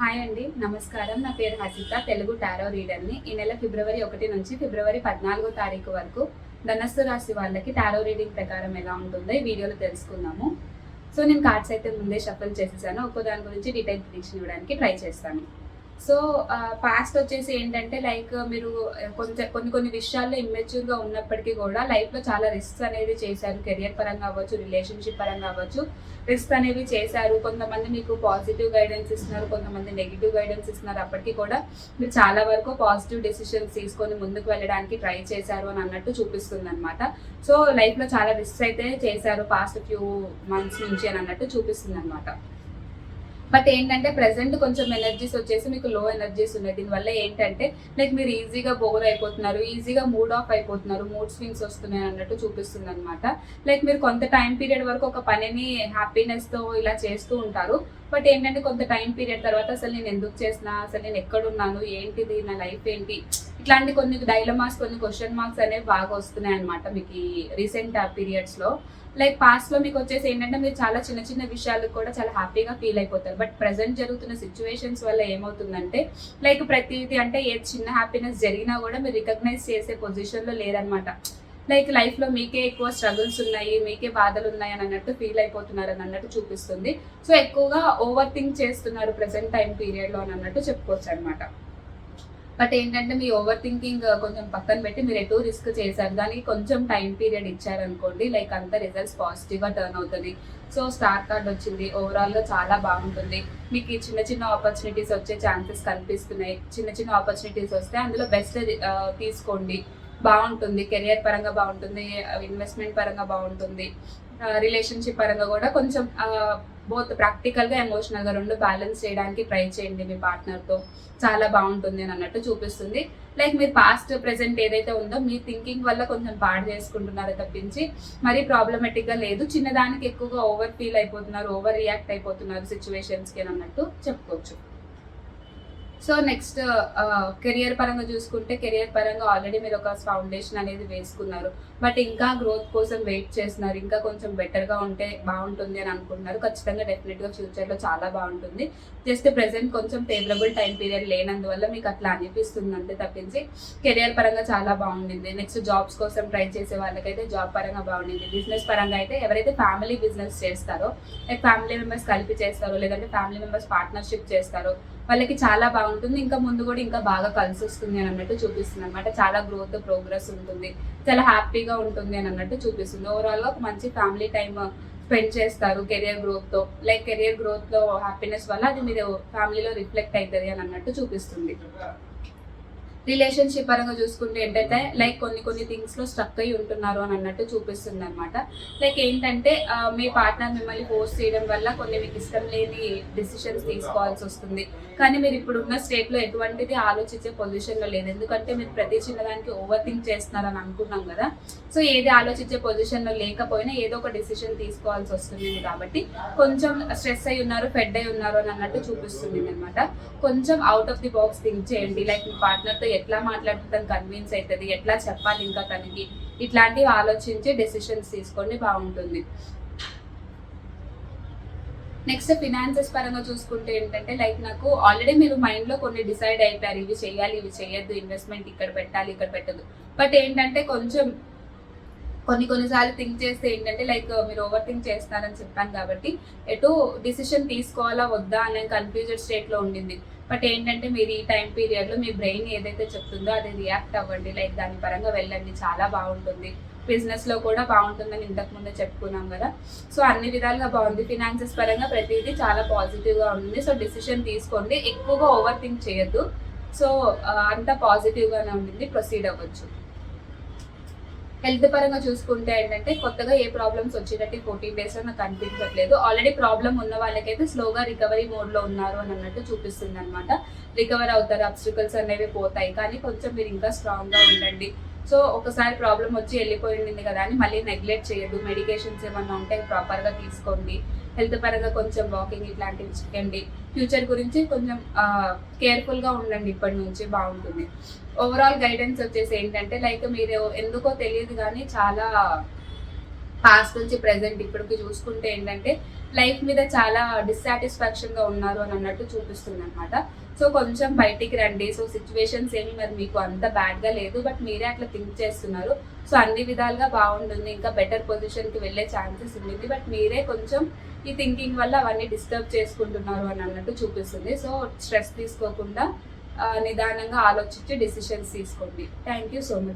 Hi అండి నమస్కారం. నా పేరు హసిత తెలుగు టారో రీడర్ని. ఈ నెల ఫిబ్రవరి ఒకటి నుంచి ఫిబ్రవరి పద్నాలుగో తారీఖు వరకు ధనస్సు రాశి వాళ్ళకి టారో రీడింగ్ ప్రకారం ఎలా ఉంటుందో ఈ వీడియోలో తెలుసుకుందాము. సో నేను కార్డ్స్ అయితే ముందే షఫల్ చేసేసాను. ఒక్కో దాని గురించి డీటెయిల్ ప్రిడిక్షన్ ఇవ్వడానికి ట్రై చేస్తాను. సో పాస్ట్ వచ్చేసి ఏంటంటే లైక్ మీరు కొంచెం కొన్ని కొన్ని విషయాల్లో ఇమ్మెచ్యూర్గా ఉన్నప్పటికీ కూడా లైఫ్లో చాలా రిస్క్స్ అనేది చేశారు. కెరియర్ పరంగా అవ్వచ్చు రిలేషన్షిప్ పరంగా అవ్వచ్చు. రిస్క్ అనేవి చేశారు. కొంతమంది మీకు పాజిటివ్ గైడెన్స్ ఇస్తున్నారు కొంతమంది నెగిటివ్ గైడెన్స్ ఇస్తున్నారు. అప్పటికీ కూడా మీరు చాలా వరకు పాజిటివ్ డెసిషన్స్ తీసుకొని ముందుకు వెళ్ళడానికి ట్రై చేశారు అని అన్నట్టు చూపిస్తుంది అనమాట సో లైఫ్లో చాలా రిస్క్ అయితే చేశారు పాస్ట్ ఫ్యూ మంత్స్ నుంచి అని అన్నట్టు చూపిస్తుంది అనమాట బట్ ఏంటంటే ప్రెసెంట్ కొంచెం ఎనర్జీస్ వచ్చేసి మీకు లో ఎనర్జీస్ ఉన్నాయి. దీనివల్ల ఏంటంటే లైక్ మీరు ఈజీగా బోర్ అయిపోతున్నారు ఈజీగా మూడ్ ఆఫ్ అయిపోతున్నారు మూడ్ స్వింగ్స్ వస్తున్నాయి అన్నట్టు చూపిస్తుంది అనమాట లైక్ మీరు కొంత టైం పీరియడ్ వరకు ఒక పనిని హ్యాపీనెస్తో ఇలా చేస్తూ ఉంటారు. బట్ ఏంటంటే కొంత టైం పీరియడ్ తర్వాత అసలు నేను ఎందుకు చేసిన అసలు నేను ఎక్కడున్నాను ఏంటిది నా లైఫ్ ఏంటి? ఇట్లాంటి కొన్ని డైలమాస్ కొన్ని క్వశ్చన్ మార్క్స్ అనేవి బాగా వస్తున్నాయి అనమాట మీకు ఈ రీసెంట్ పీరియడ్స్లో లైక్ పాస్ట్లో మీకు వచ్చేసి ఏంటంటే మీరు చాలా చిన్న చిన్న విషయాలకు కూడా చాలా హ్యాపీగా ఫీల్ అయిపోతారు. బట్ ప్రజెంట్ జరుగుతున్న సిచ్యువేషన్స్ వల్ల ఏమవుతుందంటే లైక్ ప్రతిదీ అంటే ఏ చిన్న హ్యాపీనెస్ జరిగినా కూడా మీరు రికగ్నైజ్ చేసే పొజిషన్లో లేదనమాట లైక్ లైఫ్లో మీకే ఎక్కువ స్ట్రగుల్స్ ఉన్నాయి మీకే బాధలు ఉన్నాయి అని అన్నట్టు ఫీల్ అయిపోతున్నారు అని అన్నట్టు చూపిస్తుంది. సో ఎక్కువగా ఓవర్ థింక్ చేస్తున్నారు ప్రజెంట్ టైం పీరియడ్లో అని అన్నట్టు చెప్పుకోవచ్చు అనమాట బట్ ఏంటంటే మీ ఓవర్ థింకింగ్ కొంచెం పక్కన పెట్టి మీరు ఎటు రిస్క్ చేశారు. దానికి కొంచెం టైం పీరియడ్ ఇచ్చారనుకోండి లైక్ అంత రిజల్ట్స్ పాజిటివ్గా టర్న్ అవుతుంది సో స్టార్ కార్డ్ వచ్చింది. ఓవరాల్గా చాలా బాగుంటుంది. మీకు చిన్న చిన్న ఆపర్చునిటీస్ వచ్చే ఛాన్సెస్ కనిపిస్తున్నాయి. చిన్న చిన్న ఆపర్చునిటీస్ వస్తే అందులో బెస్ట్ తీసుకోండి. బాగుంటుంది కెరియర్ పరంగా బాగుంటుంది ఇన్వెస్ట్మెంట్ పరంగా బాగుంటుంది రిలేషన్షిప్ పరంగా కూడా కొంచెం బోత్ ప్రాక్టికల్గా ఎమోషనల్గా రెండు బ్యాలెన్స్ చేయడానికి ట్రై చేయండి మీ పార్ట్నర్తో. చాలా బాగుంటుంది అని అన్నట్టు చూపిస్తుంది. లైక్ మీరు పాస్ట్ ప్రెసెంట్ ఏదైతే ఉందో మీ థింకింగ్ వల్ల కొంచెం పాడు చేసుకుంటున్నారో తప్పించి మరీ ప్రాబ్లమెటిక్గా లేదు. చిన్నదానికి ఎక్కువగా ఓవర్ ఫీల్ అయిపోతున్నారు ఓవర్ రియాక్ట్ అయిపోతున్నారు సిచ్యువేషన్స్కి అని అన్నట్టు చెప్పుకోవచ్చు. సో నెక్స్ట్ కెరియర్ పరంగా చూసుకుంటే కెరియర్ పరంగా ఆల్రెడీ మీరు ఒక ఫౌండేషన్ అనేది వేసుకున్నారు. బట్ ఇంకా గ్రోత్ కోసం వెయిట్ చేస్తున్నారు. ఇంకా కొంచెం బెటర్గా ఉంటే బాగుంటుంది అని అనుకుంటున్నారు. ఖచ్చితంగా డెఫినెట్గా ఫ్యూచర్లో చాలా బాగుంటుంది. జస్ట్ ప్రెసెంట్ కొంచెం ఫేవరబుల్ టైం పీరియడ్ లేనందువల్ల మీకు అట్లా అనిపిస్తుంది అంతే తప్పించి కెరియర్ పరంగా చాలా బాగుండింది. నెక్స్ట్ జాబ్స్ కోసం ట్రై చేసే వాళ్ళకైతే జాబ్ పరంగా బాగుండింది. బిజినెస్ పరంగా అయితే ఎవరైతే ఫ్యామిలీ బిజినెస్ చేస్తారో లైక్ ఫ్యామిలీ మెంబర్స్ కలిపి చేస్తారో లేదంటే ఫ్యామిలీ మెంబర్స్ పార్ట్నర్షిప్ చేస్తారో వాళ్ళకి చాలా బాగుంటుంది. ఇంకా ముందు కూడా ఇంకా బాగా కలిసి వస్తుంది అని అన్నట్టు చూపిస్తుంది అనమాట చాలా గ్రోత్ ప్రోగ్రెస్ ఉంటుంది. చాలా హ్యాపీగా ఉంటుంది అని అన్నట్టు చూపిస్తుంది. ఓవరాల్గా ఒక మంచి ఫ్యామిలీ టైం స్పెండ్ చేస్తారు కెరియర్ గ్రోత్తో లైక్ కెరియర్ గ్రోత్లో హ్యాపీనెస్ వల్ల అది మీరు ఫ్యామిలీలో రిఫ్లెక్ట్ అవుతుంది అని అన్నట్టు చూపిస్తుంది. రిలేషన్షిప్ పరంగా చూసుకుంటే ఏంటంటే లైక్ కొన్ని కొన్ని థింగ్స్లో స్ట్రక్ అయి ఉంటున్నారు అని అన్నట్టు చూపిస్తుంది అనమాట లైక్ ఏంటంటే మీ పార్ట్నర్ మిమ్మల్ని ఫోర్స్ చేయడం వల్ల కొన్ని మీకు ఇష్టం లేని డిసిషన్స్ తీసుకోవాల్సి వస్తుంది. కానీ మీరు ఇప్పుడు ఉన్న స్టేట్లో ఎటువంటిది ఆలోచించే పొజిషన్లో లేదు. ఎందుకంటే మీరు ప్రతి చిన్నదానికి ఓవర్ థింక్ చేస్తున్నారని అనుకున్నాం కదా. సో ఏది ఆలోచించే పొజిషన్లో లేకపోయినా ఏదో ఒక డిసిషన్ తీసుకోవాల్సి వస్తుంది కాబట్టి కొంచెం స్ట్రెస్ అయి ఉన్నారు ఫెడ్ అయి ఉన్నారు అని అన్నట్టు చూపిస్తుంది అనమాట కొంచెం out of the box think చేయండి. లైక్ మీ పార్ట్నర్తో ఎట్లా మాట్లాడితే తను కన్విన్స్ అవుతుంది ఎట్లా చెప్పాలి ఇంకా తనకి? ఇట్లాంటివి ఆలోచించి డెసిషన్స్ తీసుకోండి బాగుంటుంది. నెక్స్ట్ ఫినాన్సెస్ పరంగా చూసుకుంటే ఏంటంటే లైక్ నాకు ఆల్రెడీ మీరు మైండ్లో కొన్ని డిసైడ్ అయిపోయారు ఇవి చేయాలి ఇవి చేయొద్దు ఇన్వెస్ట్మెంట్ ఇక్కడ పెట్టాలి ఇక్కడ పెట్టద్దు. బట్ ఏంటంటే కొంచెం కొన్ని కొన్నిసార్లు థింక్ చేస్తే ఏంటంటే లైక్ మీరు ఓవర్ థింక్ చేస్తారని చెప్పాను కాబట్టి ఎటు డిసిషన్ తీసుకోవాలా వద్దా అనే కన్ఫ్యూజెడ్ స్టేట్లో ఉండింది. బట్ ఏంటంటే మీరు ఈ టైం పీరియడ్లో మీ బ్రెయిన్ ఏదైతే చెప్తుందో అది రియాక్ట్ అవ్వండి. లైక్ దాని పరంగా వెళ్ళండి. చాలా బాగుంటుంది. బిజినెస్లో కూడా బాగుంటుందని ఇంతకుముందే చెప్పుకున్నాం కదా. సో అన్ని విధాలుగా బాగుంది. ఫినాన్సెస్ పరంగా ప్రతిదీ చాలా పాజిటివ్గా ఉంది. సో డిసిషన్ తీసుకోండి. ఎక్కువగా ఓవర్ థింక్ చేయొద్దు. సో అంత అంతా పాజిటివ్గానే ఉండింది. ప్రొసీడ్ అవ్వచ్చు. హెల్త్ పరంగా చూసుకుంటే ఏంటంటే కొత్తగా ఏ ప్రాబ్లమ్స్ వచ్చేటట్టు ఫోర్టీన్ డేస్లో నాకు అనిపించట్లేదు. ఆల్రెడీ ప్రాబ్లం ఉన్న వాళ్ళకైతే స్లోగా రికవరీ మోడ్లో ఉన్నారు అని అన్నట్టు చూపిస్తుంది అనమాట రికవర్ అవుతారు అబ్స్టికల్స్ అనేవి పోతాయి. కానీ కొంచెం మీరు ఇంకా స్ట్రాంగ్గా ఉండండి. సో ఒకసారి ప్రాబ్లం వచ్చి వెళ్ళిపోయింది కదా అని మళ్ళీ నెగ్లెక్ట్ చేయొద్దు. మెడికేషన్స్ ఏమన్నా ఉంటే ప్రాపర్గా తీసుకోండి. హెల్త్ పరంగా కొంచెం వాకింగ్ ఇట్లాంటివి చేయండి. ఫ్యూచర్ గురించి కొంచెం కేర్ఫుల్గా ఉండండి ఇప్పటి నుంచి బాగుంటుంది. ఓవరాల్ గైడెన్స్ వచ్చేసి ఏంటంటే లైక్ మీరు ఎందుకో తెలియదు కానీ చాలా పాస్ట్ నుంచి ప్రెసెంట్ ఇప్పటికి చూసుకుంటే ఏంటంటే లైఫ్ మీద చాలా dissatisfaction గా ఉన్నారు అని అన్నట్టు చూపిస్తుంది అనమాట సో కొంచెం బయటికి రండి. సో సిచ్యువేషన్స్ ఏమి మరి మీకు అంత బ్యాడ్గా గా లేదు. బట్ మీరే అట్లా థింక్ చేస్తున్నారు. సో అన్ని విధాలుగా బాగుంటుంది. ఇంకా బెటర్ పొజిషన్కి వెళ్ళే ఛాన్సెస్ ఉంది బట్ మీరే కొంచెం ఈ థింకింగ్ వల్ల అవన్నీ డిస్టర్బ్ చేసుకుంటున్నారు అని అన్నట్టు చూపిస్తుంది. సో స్ట్రెస్ తీసుకోకుండా నిదానంగా ఆలోచించి డిసిషన్స్ తీసుకోండి. Thank you so much